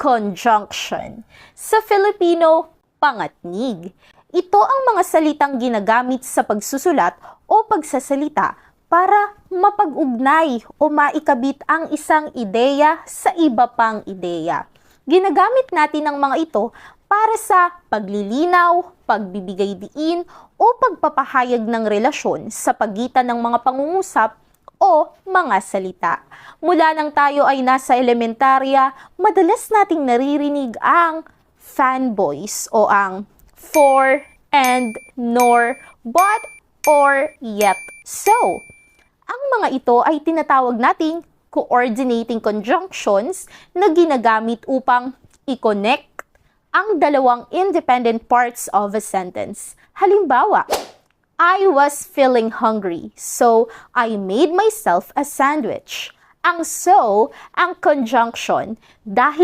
conjunction. Sa Filipino, pangatnig. Ito ang mga salitang ginagamit sa pagsusulat o pagsasalita para mapag-ugnay o maikabit ang isang ideya sa iba pang ideya. Ginagamit natin ang mga ito para sa paglilinaw, pagbibigay diin o pagpapahayag ng relasyon sa pagitan ng mga pangungusap o mga salita. Mula nang tayo ay nasa elementarya, madalas nating naririnig ang fanboys o ang for and nor but or yet so. Ang mga ito ay tinatawag nating coordinating conjunctions na ginagamit upang i-connect ang dalawang independent parts of a sentence. Halimbawa, I was feeling hungry, so I made myself a sandwich. Ang so, ang conjunction, dahil